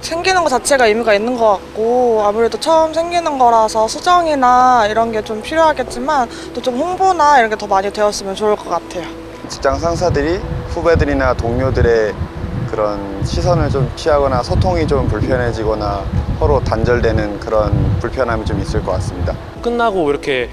거 자체가 의미가 있는 것 같고 아무래도 처음 생기는 거라서 수정이나 이런 게 좀 필요하겠지만 또 좀 홍보나 이런 게 더 많이 되었으면 좋을 것 같아요. 직장 상사들이 후배들이나 동료들의 그런 시선을 좀 취하거나 소통이 좀 불편해지거나 서로 단절되는 그런 불편함이 좀 있을 것 같습니다. 끝나고 이렇게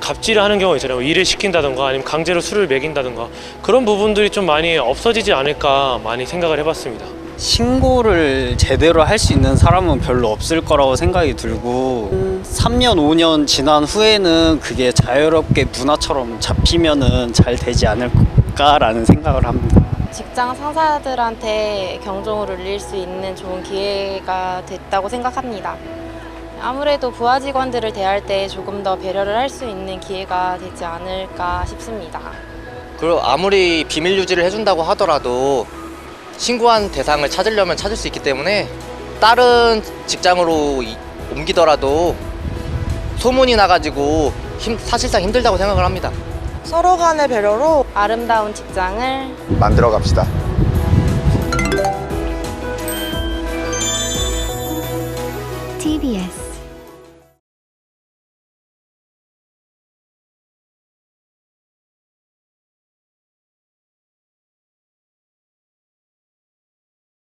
갑질을 하는 경우가 있잖아요. 일을 시킨다든가 아니면 강제로 술을 먹인다든가 그런 부분들이 좀 많이 없어지지 않을까 많이 생각을 해봤습니다. 신고를 제대로 할 수 있는 사람은 별로 없을 거라고 생각이 들고 3년, 5년 지난 후에는 그게 자유롭게 문화처럼 잡히면은 잘 되지 않을까라는 생각을 합니다. 직장 상사들한테 경종을 울릴 수 있는 좋은 기회가 됐다고 생각합니다. 아무래도 부하 직원들을 대할 때 조금 더 배려를 할 수 있는 기회가 되지 않을까 싶습니다. 그리고 아무리 비밀 유지를 해준다고 하더라도 신고한 대상을 찾으려면 찾을 수 있기 때문에 다른 직장으로 이- 옮기더라도 소문이 나가지고 힘- 사실상 힘들다고 생각을 합니다. 서로 간의 배려로 아름다운 직장을 만들어 갑시다. TBS